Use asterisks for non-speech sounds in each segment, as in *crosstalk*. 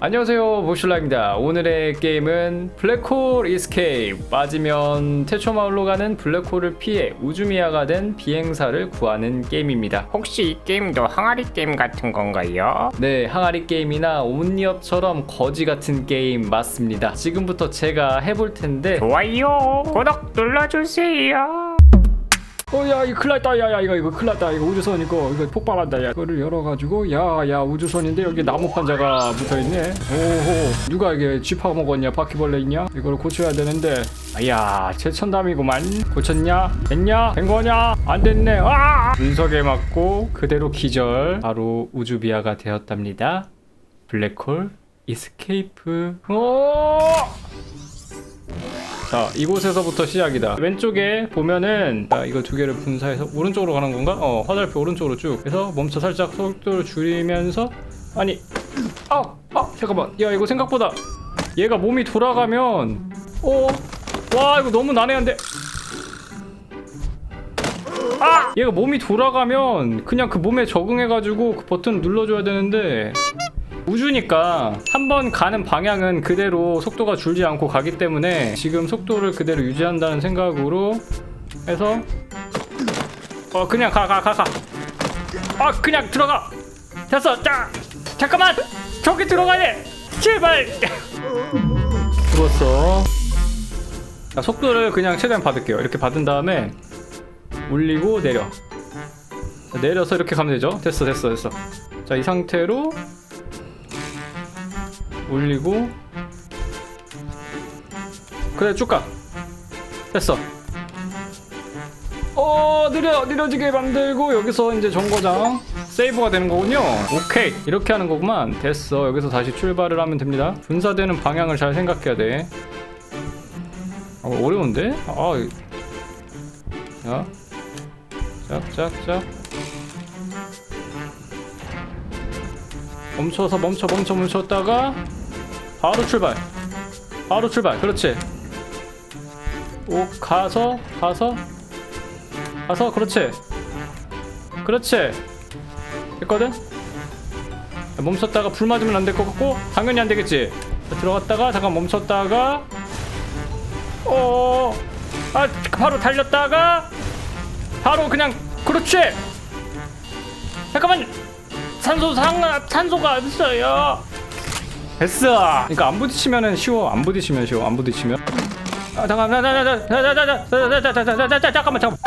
안녕하세요 보슐라입니다. 오늘의 게임은 블랙홀 이스케이프 빠지면 태초마을로 가는 블랙홀을 피해 우주미아가 된 비행사를 구하는 게임입니다. 혹시 이 게임도 항아리 게임 같은 건가요? 네 항아리 게임이나 온리업처럼 거지 같은 게임 맞습니다. 지금부터 제가 해볼 텐데 좋아요. 구독 눌러주세요 어야 이거 큰일 났다. 야야 이거 이거 큰일 났다. 이거 우주선 이거 이거 폭발한다. 야 이거를 열어가지고 야야 우주선인데 여기 나무 판자가 붙어있네. 오호. 누가 이게 쥐파 먹었냐? 바퀴벌레 있냐? 이걸 고쳐야 되는데. 아야 최첨담이구만. 고쳤냐? 됐냐? 된 거냐? 안 됐네. 아! 분석에 맞고 그대로 기절. 바로 우주비아가 되었답니다. 블랙홀 이스케이프 오! 자 이곳에서부터 시작이다 왼쪽에 보면은 자, 이거 두 개를 분사해서 오른쪽으로 가는 건가? 어 화살표 오른쪽으로 쭉 해서 멈춰 살짝 속도를 줄이면서 아니 아! 아 잠깐만 야 이거 생각보다 얘가 몸이 돌아가면 어 와 이거 너무 난해한데 아! 얘가 몸이 돌아가면 그냥 그 몸에 적응해가지고 그 버튼 눌러줘야 되는데 우주니까 한번 가는 방향은 그대로 속도가 줄지 않고 가기 때문에 지금 속도를 그대로 유지한다는 생각으로 해서 어 그냥 가 가 가 가. 아 그냥 들어가. 됐어. 자 잠깐만. 저기 들어가야 돼. 제발. *laughs* 죽었어. 자 속도를 그냥 최대한 받을게요. 이렇게 받은 다음에 올리고 내려. 자, 내려서 이렇게 가면 되죠? 됐어 됐어 됐어. 자 이 상태로 올리고. 그래 쭉가. 됐어. 어 느려 느려지게 만들고 여기서 이제 정거장 세이브가 되는 거군요. 오케이. 이렇게 하는 거구만. 됐어. 여기서 다시 출발을 하면 됩니다. 분사되는 방향을 잘 생각해야 돼. 어, 어려운데? 아 이- 자. 짝 짝 짝. 멈춰서 멈춰 멈춰 멈췄다가 바로 출발. 바로 출발. 그렇지. 오 가서 가서 가서 그렇지. 그렇지. 됐거든? 자, 멈췄다가 불 맞으면 안 될 것 같고 당연히 안 되겠지. 자, 들어갔다가 잠깐 멈췄다가 어 아 바로 달렸다가 바로 그냥 그렇지. 잠깐만. 산소 상 산소가 없어요. 됐어. 그러니까 안 부딪히면은 쉬워. 안 부딪히면 쉬워. 안 부딪히면. 아, 잠깐만. 잠깐만. 잠깐.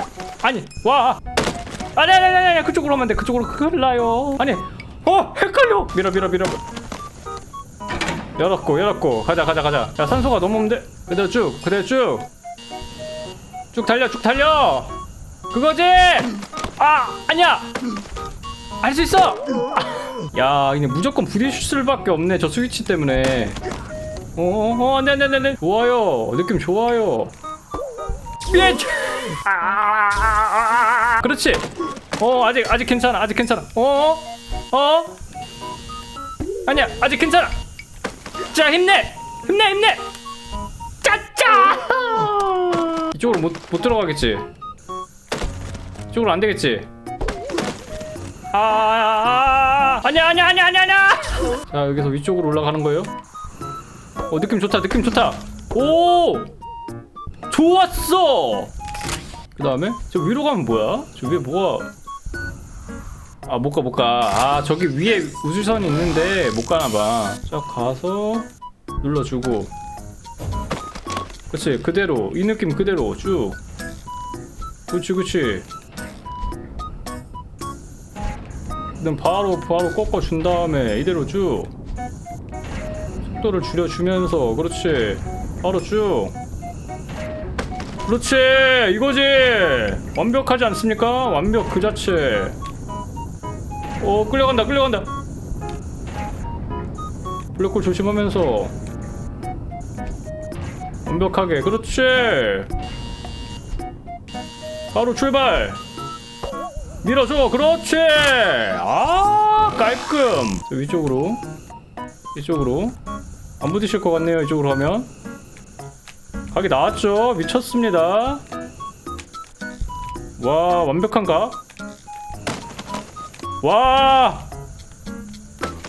아니. 와. 아니 아니 그쪽으로 하면 돼. 그쪽으로 흘러요. 아니. 어, 헷갈려. 밀어 밀어 밀어. 열었고 열었고 가자 가자 가자 야 산소가 너무 없는데 그대로 쭉 그대로 쭉쭉 달려 쭉 달려 그거지 아 아니야 알 수 있어 아. 야, 이제 무조건 부딪힐 수밖에 없네, 저 스위치 때문에. 어, 어, 네, 네, 네. 좋아요. 느낌 좋아요. 예! 그렇지. 어, 아직, 아직 괜찮아, 아직 괜찮아. 어, 어? 아니야, 아직 괜찮아. 자, 힘내! 힘내, 힘내! 짜짜! 이쪽으로 못, 못 들어가겠지? 이쪽으로 안 되겠지? 아, 아, 아, 아니야, 아니야, 아니야, 아니야, 아니야. 자, 여기서 위쪽으로 올라가는 거예요. 어, 느낌 좋다, 느낌 좋다. 오, 좋았어. 그 다음에 저 위로 가면 뭐야? 저 위에 뭐가? 아, 못 가, 못 가. 아, 저기 위에 우주선이 있는데 못 가나 봐. 자, 가서 눌러주고. 그치, 그대로 이 느낌 그대로 쭉. 그치, 그치. 그 다음 바로 바로 꺾어 준 다음에 이대로 쭉 속도를 줄여 주면서 그렇지. 바로 쭉. 그렇지. 이거지. 완벽하지 않습니까? 완벽 그 자체. 오 끌려간다 끌려간다. 블랙홀 조심하면서. 완벽하게. 그렇지. 바로 출발 밀어줘. 그렇지. 아 깔끔. 저 위쪽으로. 이쪽으로. 안 부딪힐 것 같네요 이쪽으로 하면. 각이 나왔죠. 미쳤습니다. 와 완벽한가? 와!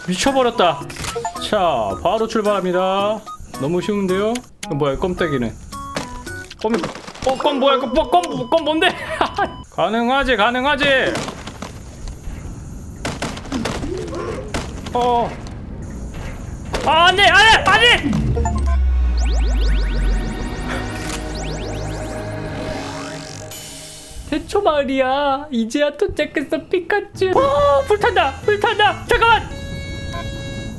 미쳐버렸다. 자 바로 출발합니다. 너무 쉬운데요? 뭐야 껌때기는 껌이 어, 껌 뭐야? 껌, 껌, 껌, 껌 뭔데 *laughs* 가능하지 가능하지? 어. 아, 안돼 안돼 안돼 대초 말이야. 이제야 도착했어 피카츄. 어 불탄다 불탄다. 잠깐만!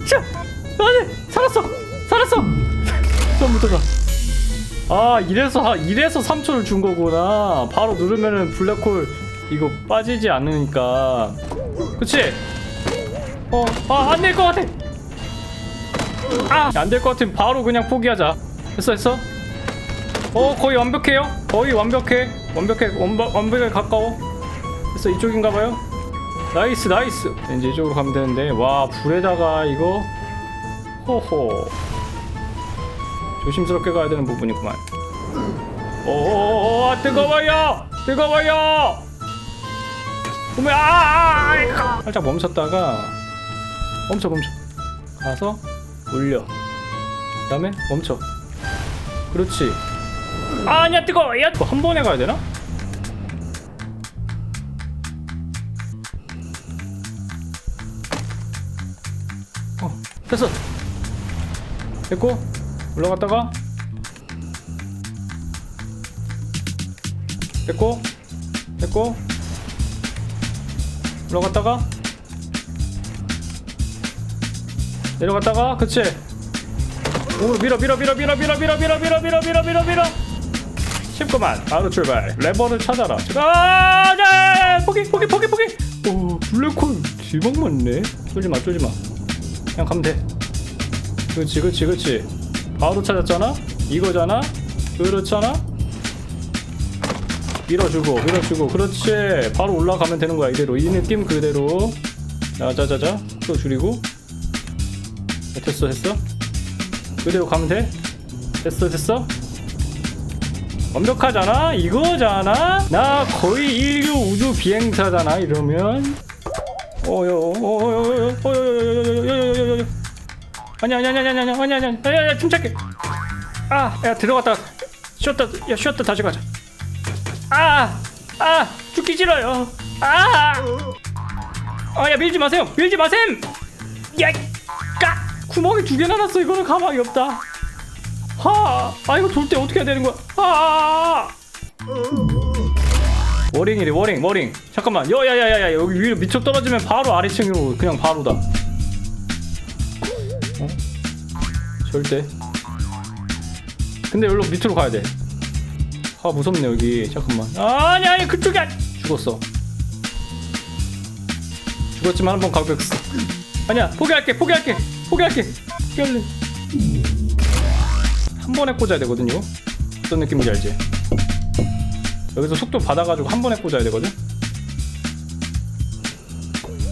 자 안돼 살았어 살았어. *laughs* 처음부터가 아 이래서 이래서 3초를 준 거구나. 바로 누르면은 블랙홀 이거 빠지지 않으니까. 그치? 어아 안 될 것 같아. 아안 될 것 같으면 바로 그냥 포기하자. 됐어 됐어? 어 거의 완벽해요? 거의 완벽해. 완벽해. 완벽, 완벽에 가까워. 됐어 이쪽인가봐요. 나이스 나이스. 이제 이쪽으로 가면 되는데. 와 불에다가 이거? 호호 조심스럽게 가야 되는 부분이구만. 오오오 뜨거워요! 뜨거워요! 오메 아, 아, 아 살짝 멈췄다가 멈춰 멈춰. 가서 올려. 그 다음에 멈춰. 그렇지. 아, 아니야 뜨거워 야 한 번에 가야 되나? 어 됐어. 됐고 올라갔다가 됐고 됐고 올라갔다가 내려갔다가 그치 오 밀어 밀어 밀어 밀어 밀어 밀어 밀어 밀어 밀어 밀어 밀어 밀어 쉽구만 바로 출발 레버를 찾아라 아 네! 포기 포기 포기 포기 오 블랙홀 대박 맞네 쫄지마 쫄지마 그냥 가면 돼 그렇지 그렇지 그렇지 바로 찾았잖아 이거잖아 그렇잖아 밀어주고 밀어주고 그렇지 바로 올라가면 되는 거야 이대로 이 느낌 그대로 자자자자 또 줄이고 네, 됐어 됐어 그대로 가면 돼 됐어 됐어 완벽하잖아 이거잖아 나 거의 인류 우주 비행사잖아 이러면 어여 어여 어여 아니 아니 아니 아니 아니 아니 아니 아니 아니 아니 침착해. 아야 들어갔다. 쉬었다 야 쉬었다 다시 가자. 아아 죽기 싫어요. 아아야 밀지 마세요. 밀지 마셈. 야까. 구멍이 두 개나 났어. 이거는 가망이 없다. 하, 아 이거 돌 때 어떻게 해야 되는 거야? 하. 워링이래 워링 워링. 잠깐만. 여야야야야 여기 위로 미쳐 떨어지면 바로 아래층으로 그냥 바로다. 절대. 근데 여기로 밑으로 가야 돼. 아 무섭네 여기. 잠깐만. 아니 아니 그쪽이 아니. 죽었어. 죽었지만 한번 가겠어. 아니야 포기할게 포기할게 포기할게. 포기할래. 한 번에 꽂아야 되거든요. 어떤 느낌인지 알지? 여기서 속도 받아가지고 한 번에 꽂아야 되거든.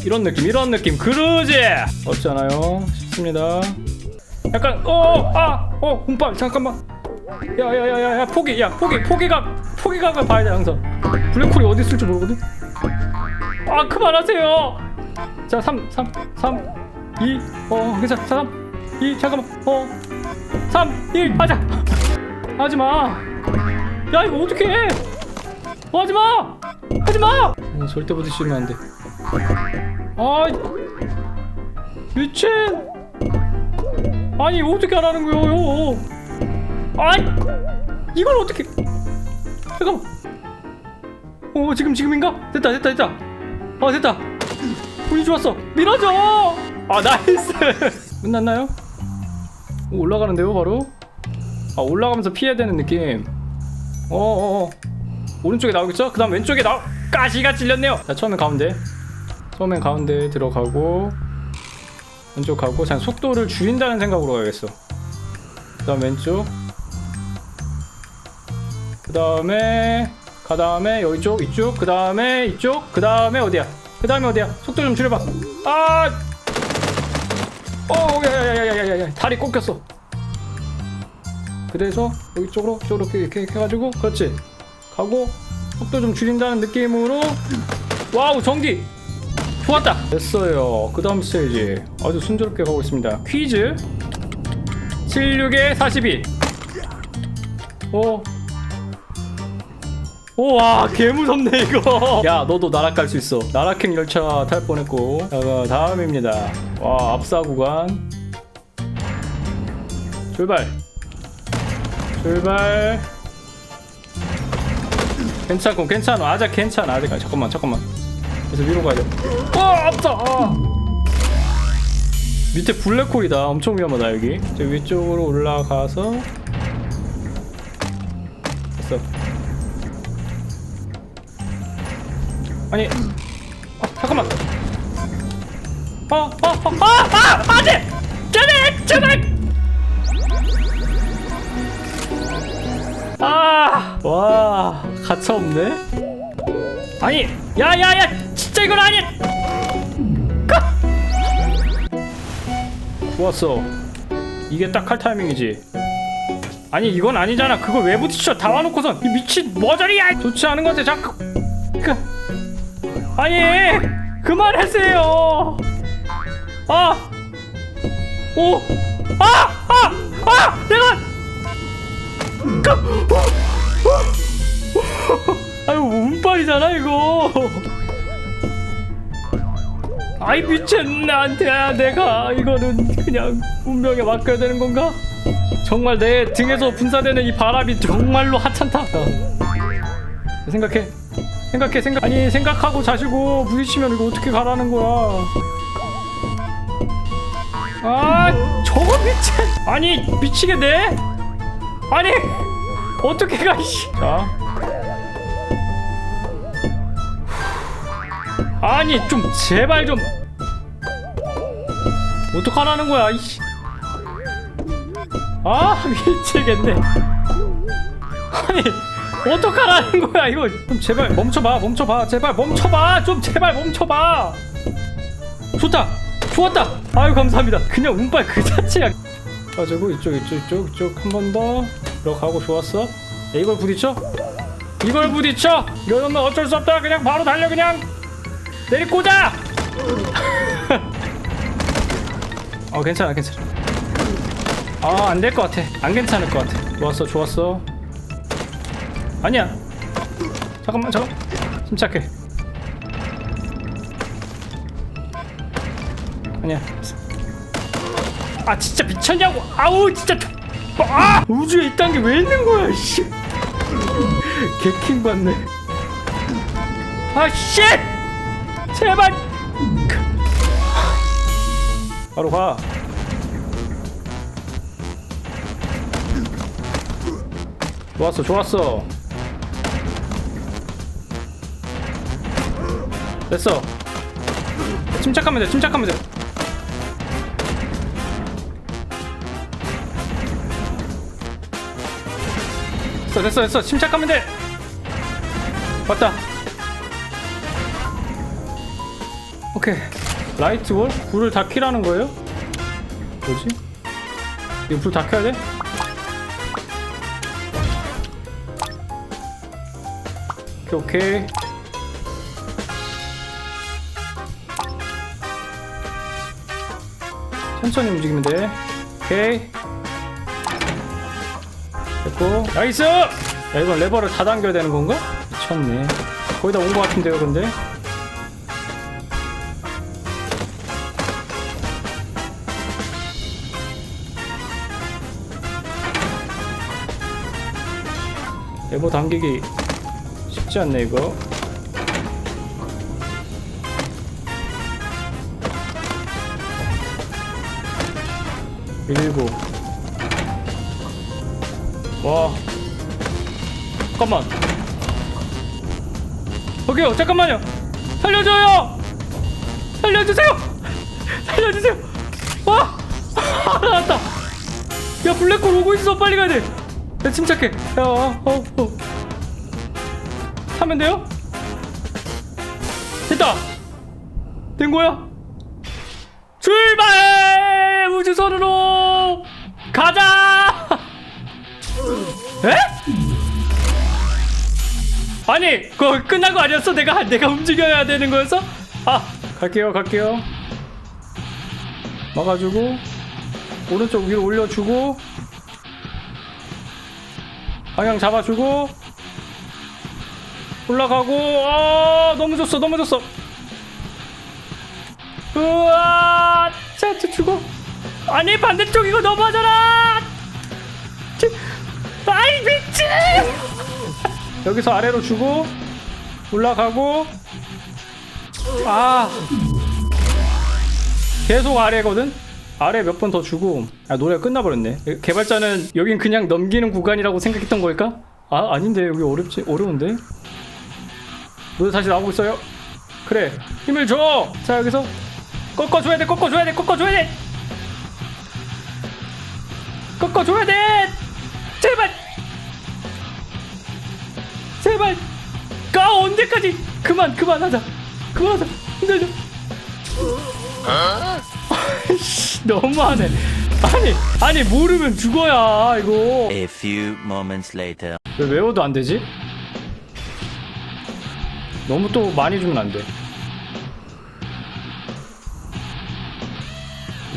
이런 느낌, 이런 느낌, 그러지? 없잖아요. 쉽습니다. 약간 어아어 운빨 잠깐만. 야야야야야 포기, 야 포기, 포기각, 포기각을 봐야 돼 항상. 블랙홀이 어디 있을지 모르거든. 아 그만하세요. 자 3, 3, 3, 2, 어 괜찮아. 3, 2 잠깐만. 어 3, 1, 하자. 하지 마. 야 이거 어떻게 해? 하지 마. 하지 마. 어, 절대 부딪히면 안 돼. 아 미친. 아니 어떻게 하라는 거예요? 아이 이걸 어떻게? 잠깐만. 어 지금 지금인가? 됐다 됐다 됐다. 아 됐다. 운이 좋았어. 밀어줘. 아 나이스. *laughs* 끝났나요? 오, 올라가는데요 바로 아 올라가면서 피해야 되는 느낌 어어어 오른쪽에 나오겠죠? 그 다음 왼쪽에 나오 가시가 찔렸네요 자 처음엔 가운데 처음엔 가운데 들어가고 왼쪽 가고 그냥 속도를 줄인다는 생각으로 가야겠어. 그 다음 왼쪽. 그 다음에 그 다음에 여기 쪽 이쪽. 그 다음에 이쪽. 그 다음에 어디야? 그 다음에 어디야? 속도 좀 줄여봐. 아! 어, 야야야야야야야. 다리 꺾였어. 그래서 여기 쪽으로 쪽으로 이렇게, 이렇게 해가지고 그렇지. 가고 속도 좀 줄인다는 느낌으로. 와우 전기 좋았다. 됐어요. 그 다음 스테이지. 아주 순조롭게 가고 있습니다. 퀴즈. 76에 42 오. 오와 개무섭네 이거. *laughs* 야 너도 나락갈 수 있어. 나락행 열차 탈 뻔했고. 자 다음입니다. 와 압사 구간. 출발. 출발. 괜찮고 괜찮아. 아자 괜찮아. 아직 잠깐만 잠깐만 그래서 위로 가야 돼 어! 앞서! 아! 밑에 블랙홀이다 엄청 위험하다 여기 저 위쪽으로 올라가서 됐어 아니 아, 잠깐만 아! 아! 아! 아! 아! 안돼! 제발! 제발! 아! 와 가차 없네 아니 야야야 이건 아니야 까! 좋았어 이게 딱할 타이밍이지 아니 이건 아니잖아 그걸 왜 부딪혀 다 와놓고선 이 미친 머저리야 좋지 않은 것 같아 자꾸 그 아니 그만하세요 아! 오! 아! 아! 아! 내가 그, 어, 어. 아유 운빨이잖아 이거 아이 미친 나한테. 아, 내가 이거는 그냥 운명에 맡겨야 되는 건가? 정말 내 등에서 분사되는 이 바람이 정말로 하찮다. 생각해. 생각해 생각. 아니 생각하고 자시고 부딪히면 이거 어떻게 가라는 거야? 아 저거 미친. 아니 미치겠네. 아니 어떻게 가 이씨. 자 아니 좀 제발 좀. 어떡하라는 거야 이씨. 아 *laughs* 미치겠네. 아니 어떡하라는 거야 이거. 좀 제발 멈춰봐 멈춰봐 제발 멈춰봐 좀 제발 멈춰봐. 좋다 좋았다. 아유 감사합니다. 그냥 운빨 그 자체야. 가지고 이쪽 이쪽 이쪽 이쪽 한 번 더. 들어가고 좋았어? 이걸 부딪혀? 이걸 부딪혀? 이러면 어쩔 수 없다. 그냥 바로 달려 그냥 내리 꽂아! *laughs* 어 괜찮아 괜찮아. 아 안 될 것 같아. 안 괜찮을 것 같아. 좋았어 좋았어. 아니야. 잠깐만 잠깐 침착해. 아니야 아 진짜 미쳤냐고. 아우 진짜 아! 우주에 이딴 게왜 있는 거야 씨. *laughs* 개킹 받네. 아씨 제발. 바로 가. 좋았어 좋았어. 됐어. 침착하면 돼 침착하면 돼. 됐어 됐어 됐어. 침착하면 돼. 왔다 오케이 라이트 월? 불을 다 켜라는 거예요? 뭐지? 이거 불 다 켜야 돼? 오케이 오케이 천천히 움직이면 돼 오케이 됐고 나이스! 야 이건 레버를 다 당겨야 되는 건가? 미쳤네 거의 다 온 것 같은데요 근데 레버 당기기 쉽지 않네 이거. 밀고 와. 잠깐만. 저기요 잠깐만요. 살려줘요! 살려주세요! *laughs* 살려주세요! 와! *laughs* 나왔다. 야 블랙홀 오고 있어 빨리 가야 돼. 야, 침착해. 야 어, 어, 어. 타면 돼요? 됐다 된 거야 출발 우주선으로 가자 에? 아니 그거 끝난 거 아니었어? 내가 내가 움직여야 되는 거였어? 아 갈게요 갈게요 막아주고 오른쪽 위로 올려주고 방향 잡아주고 올라가고. 아 너무 좋어 우와 차트 주고. 아니 반대쪽 이거 너무하잖아 치- 아이 미친. 여기서 아래로 주고 올라가고. 아 계속 아래거든 아래 몇 번 더 주고 아 노래가 끝나버렸네. 개발자는 여긴 그냥 넘기는 구간이라고 생각했던 걸까? 아 아닌데 여기 어렵지 어려운데? 노래 다시 나오고 있어요. 그래 힘을 줘자 여기서 꺾어줘야 돼 꺾어줘야 돼 꺾어줘야 돼! 꺾어줘야 돼! 제발! 제발! 가 언제까지? 그만 그만하자. 그만하자. 힘들죠 아이씨, 너무하네 아니 아니 모르면 죽어야 이거 A few moments later. 왜 외워도 안 되지? 너무 또 많이 주면 안 돼.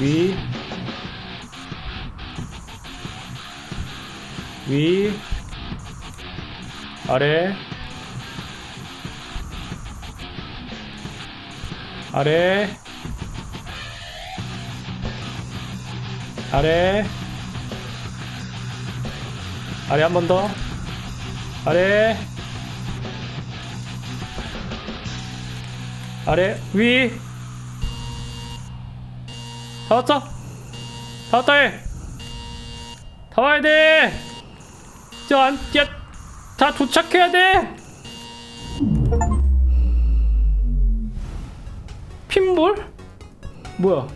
위, 위, 아래, 아래, 아래, 아래 한 번 더. 아래. 아래. 위. 다 왔어. 다 왔다 해다 와야 돼저안야다 도착해야 돼. 핀볼? 뭐야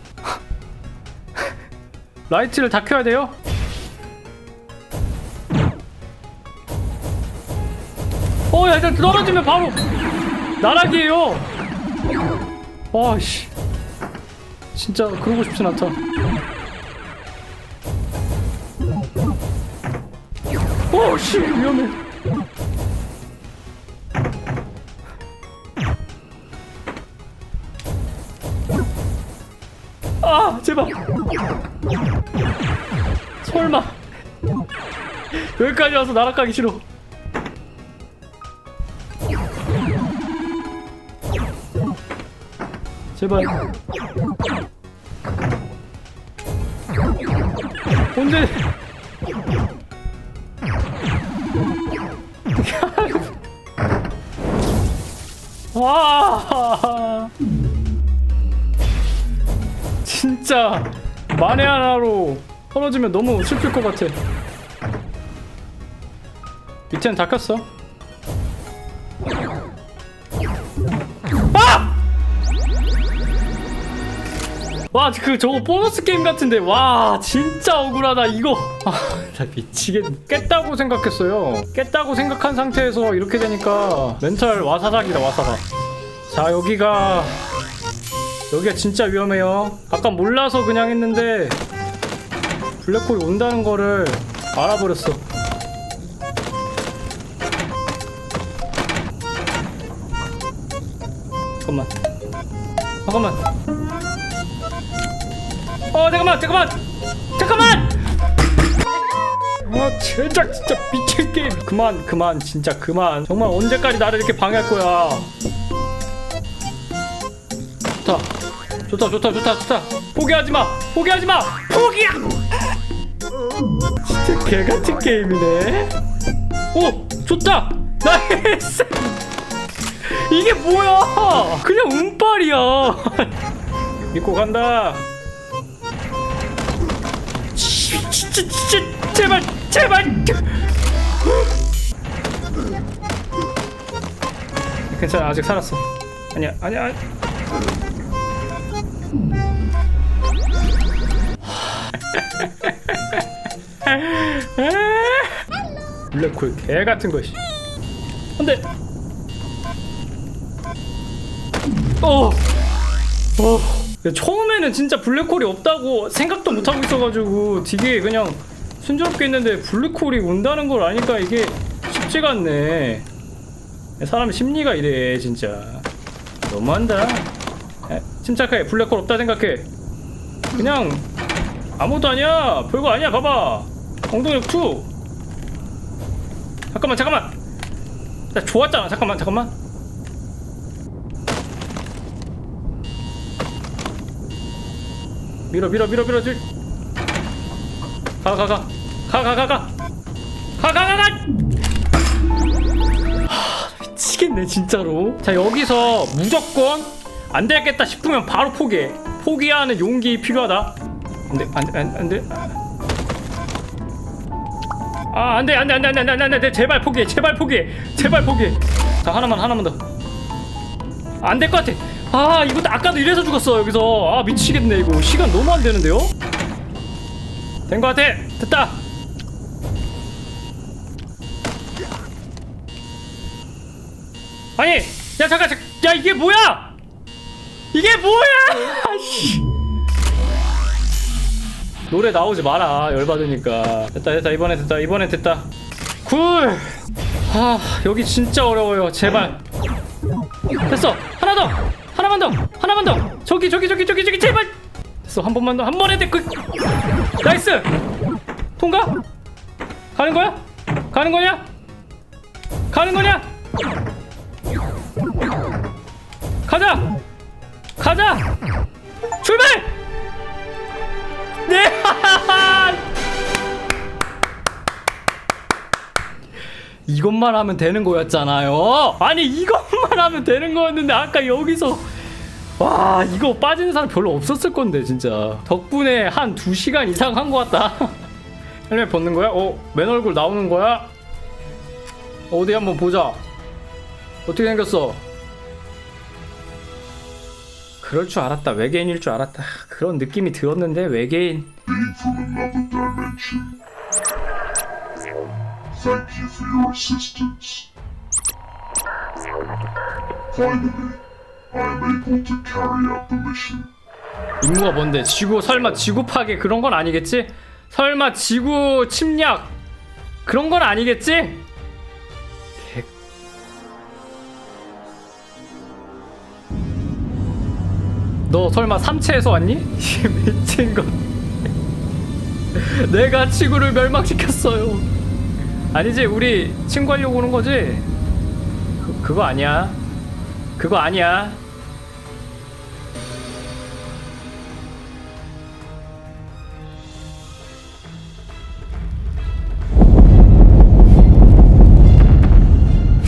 라이트를 다 켜야 돼요 어, 야, 일단 떨어지면 바로 나락이에요. 와, 씨. 진짜 그러고 싶진 않다. 오, 씨, 위험해. 제발. 설마. 여기까지 와서 날아가기 싫어. 제발. 언제? 진짜 만에 하나로 떨어지면 너무 슬플 것 같아. 밑에는 다 켰어. 아! 와, 그 저거 보너스 게임 같은데 와 진짜 억울하다 이거. 아, 나 미치겠. 깼다고 생각했어요. 깼다고 생각한 상태에서 이렇게 되니까 멘탈 와사삭이다 와사삭. 자 여기가 여기가 진짜 위험해요. 아까 몰라서 그냥 했는데 블랙홀이 온다는 거를 알아버렸어. 잠깐만. 잠깐만. 어 잠깐만 잠깐만 잠깐만 아 제작 진짜 미친 게임 그만 그만 진짜 그만 정말 언제까지 나를 이렇게 방해할 거야 좋다 좋다 좋다 좋다. 포기하지 마 포기하지 마 포기야! 진짜 개같은 게임이네. 오 좋다! 나이스! 이게 뭐야? 그냥 운빨이야. 믿고 간다. 진짜 진짜 제발 제발! 괜찮아 아직 살았어. 아니야 아니야 아니. 블랙홀 개 같은 것이. 근데 어 어. 처음에는 진짜 블랙홀이 없다고 생각도 못 하고 있어가지고 되게 그냥 순조롭게 했는데 블랙홀이 온다는 걸 아니까 이게 쉽지가 않네. 사람 심리가 이래 진짜. 너무한다. 에, 침착해. 블랙홀 없다 생각해. 그냥 아무것도 아니야. 별거 아니야. 봐봐 엉덩이 투. 잠깐만 잠깐만. 나 좋았잖아. 잠깐만 잠깐만. 밀어 밀어 밀어 밀어 가가 가. 가 가 가 가. 가 가 가 가가 미치겠네 진짜로. 자 여기서 무조건 안 되겠다 싶으면 바로 포기해. 포기하는 용기 필요하다. 안돼 안돼 안돼 아 안돼 안돼 안돼 안돼 안돼 안돼 제발 포기해 제발 포기해 제발 포기해. 자 하나만 하나만 더 안 될 것 같아. 아 이거 아까도 이래서 죽었어 여기서. 아 미치겠네 이거. 시간 너무 안 되는데요? 된 것 같아. 됐다. 아니 야 잠깐 잠- 야 이게 뭐야? 이게 뭐야? *laughs* 씨. 노래 나오지 마라. 열받으니까. 됐다 됐다. 이번에 됐다. 이번에 됐다. 굴아 여기 진짜 어려워요. 제발. 됐어. 하나 더. 하나만 더. 하나만 더. 저기 저기 저기 저기 저기 제발. 됐어. 한 번만 더. 한 번에 됐그 나이스! 통과? 가는 거야? 가는 거냐? 가는 거냐? 가자! 가자! 출발 네 이것만 하면 되는 거였잖아요 아니 이것만 하면 되는 거였는데 아까 여기서 와 이거 빠지는 사람 별로 없었을 건데 진짜 덕분에 한 2시간 이상 한거 같다 헬멧 벗는 거야? 어? 맨 얼굴 나오는 거야? 어디 한번 보자 어떻게 생겼어? 그럴 줄 알았다 외계인일 줄 알았다 그런 느낌이 들었는데 외계인. 임무가 뭔데? 지구 설마 지구 파괴 그런 건 아니겠지? 설마 지구 침략 그런 건 아니겠지? 너 설마 삼체에서 왔니? 미친 거. 내가 지구를 멸망시켰어요. 아니지, 우리 친구하려고 오는 거지? 그, 그거 아니야. 그거 아니야.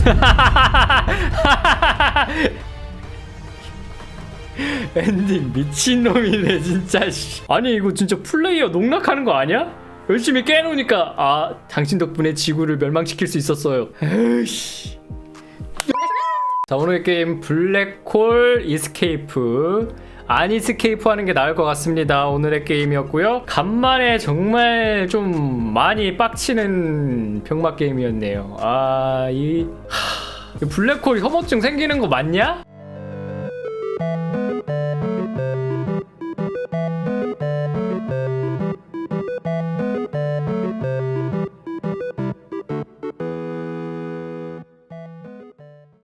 *laughs* *laughs* 엔딩 미친놈이네 진짜 씨. 아니 이거 진짜 플레이어 농락하는 거 아니야? 열심히 깨놓으니까 아 당신 덕분에 지구를 멸망시킬 수 있었어요 에이씨 자 오늘의 게임 블랙홀 이스케이프 아니스케이프 하는 게 나을 것 같습니다 오늘의 게임이었고요 간만에 정말 좀 많이 빡치는 병맛 게임이었네요 아이 블랙홀 혐오증 생기는 거 맞냐?